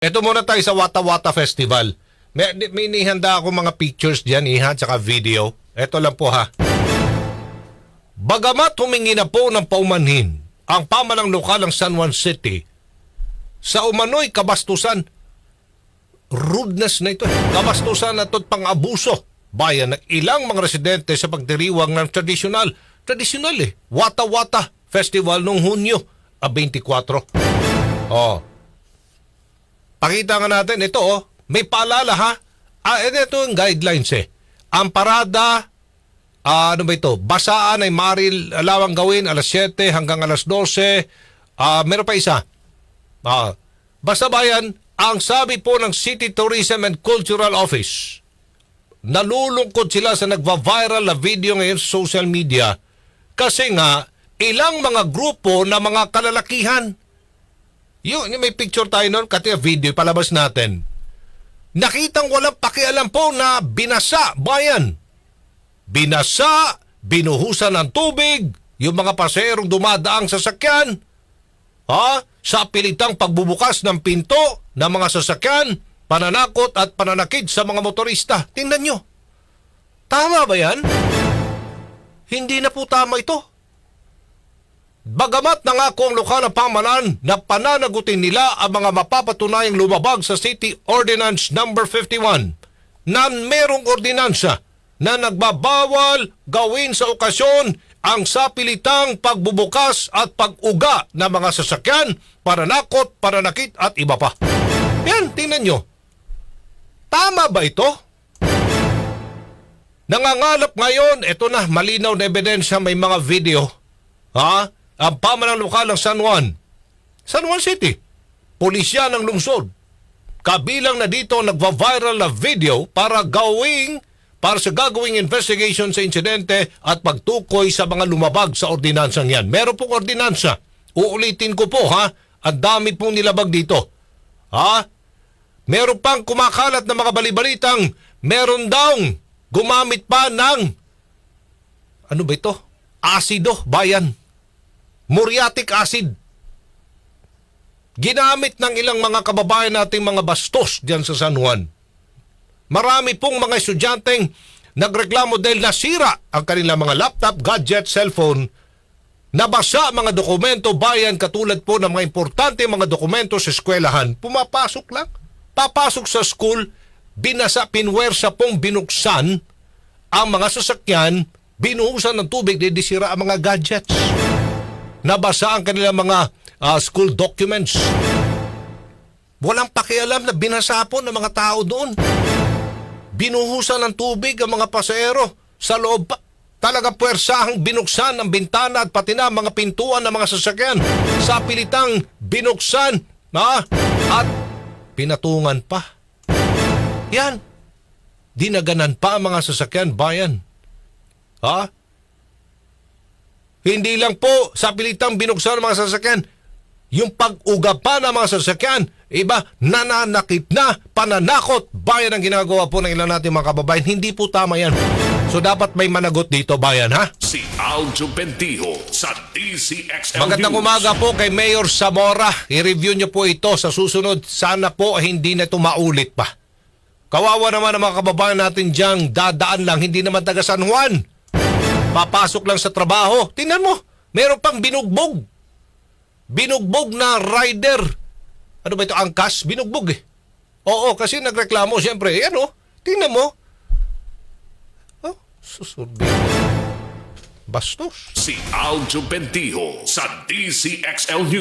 Ito muna tayo sa Wata Wata Festival. May, may inihanda ako mga pictures diyan, iha, tsaka video. Ito lang po ha. Bagamat humingi na po ng paumanhin ang pamalang lokal ng San Juan City sa umano'y kabastusan, rudeness na ito, kabastusan at pang-abuso bayan ng ilang mga residente sa pagdiriwang ng tradisyonal, tradisyonal eh, Wata Wata Festival noong Hunyo a 24. Oh, Pakita nga natin, ito oh, may paalala ha. Ah, ito yung guidelines eh. Ang parada, ah, ano ba ito? Basaan ay maril alawang gawin alas 7 hanggang alas 12. Ah, meron pa isa. Ah, basta bayan, ang sabi po ng City Tourism and Cultural Office, nalulungkot sila sa nagva-viral na video ngayon sa social media kasi nga ilang mga grupo na mga kalalakihan yun, yung may picture tayo noon, kati video, palabas natin. Nakitang walang pakialam po na binasa, bayan. Binasa, binuhusan ng tubig, yung mga paserong dumadaang sasakyan. Ha? Sa pilitang pagbubukas ng pinto ng mga sasakyan, pananakot at pananakid sa mga motorista. Tingnan nyo. Tama ba yan? Hindi na po tama ito. Bagamat nangako ang lokal na pamalan na pananagutin nila ang mga mapapatunayang lumabag sa City Ordinance Number 51 na merong ordinansa na nagbabawal gawin sa okasyon ang sapilitang pagbubukas at pag-uga ng mga sasakyan, pananakot, pananakit at iba pa. Yan, tingnan nyo. Tama ba ito? Nangangalap ngayon, ito na, malinaw na ebidensya, may mga video. Ha? Ang pamalang lokal ng San Juan. San Juan City. Pulisya ng lungsod. Kabilang na dito nagva-viral na video para gawing para sa gagawing investigation sa insidente at pagtukoy sa mga lumabag sa ordinansang yan. Meron pong ordinansa. Uulitin ko po ha. Ang dami pong nilabag dito. Ha? Meron pang kumakalat na mga balibalitang meron daw gumamit pa ng ano ba ito? Asido, bayan. Muriatic acid. Ginamit ng ilang mga kababayan nating mga bastos diyan sa San Juan. Marami pong mga estudyanteng nagreklamo dahil nasira ang kanilang mga laptop, gadget, cellphone, nabasa mga dokumento bayan katulad po ng mga importante mga dokumento sa eskwelahan. Pumapasok lang. Papasok sa school, binasa, pinwersa pong binuksan ang mga sasakyan, binuhusan ng tubig, didisira ang mga gadgets. Nabasa ang kanilang mga ah, school documents. Walang pakialam na binasa po ng mga tao doon. Binuhusan ng tubig ang mga pasahero sa loob. Talaga puwersahang binuksan ang bintana at pati na mga pintuan ng mga sasakyan. Sa pilitang binuksan ha? at pinatungan pa. Yan. Dinaganan pa ang mga sasakyan bayan. Ha? Hindi lang po sa pilitang binuksan ng mga sasakyan, yung pag-uga pa ng mga sasakyan, iba, nananakit na, pananakot, bayan ang ginagawa po ng ilan natin mga kababayan. Hindi po tama yan. So dapat may managot dito bayan ha? Si Aljo Bendijo sa DCXL Magandang News. umaga po kay Mayor Zamora. I-review niyo po ito sa susunod. Sana po hindi na ito maulit pa. Kawawa naman ang mga kababayan natin diyang dadaan lang, hindi naman taga San Juan. Papasok lang sa trabaho. Tingnan mo, meron pang binugbog. Binugbog na rider. Ano ba ito, angkas? Binugbog eh. Oo, kasi nagreklamo siyempre. Yan oh, tingnan mo. Oh, susurbi. Bastos. Si Aljo Bendijo sa DCXL News.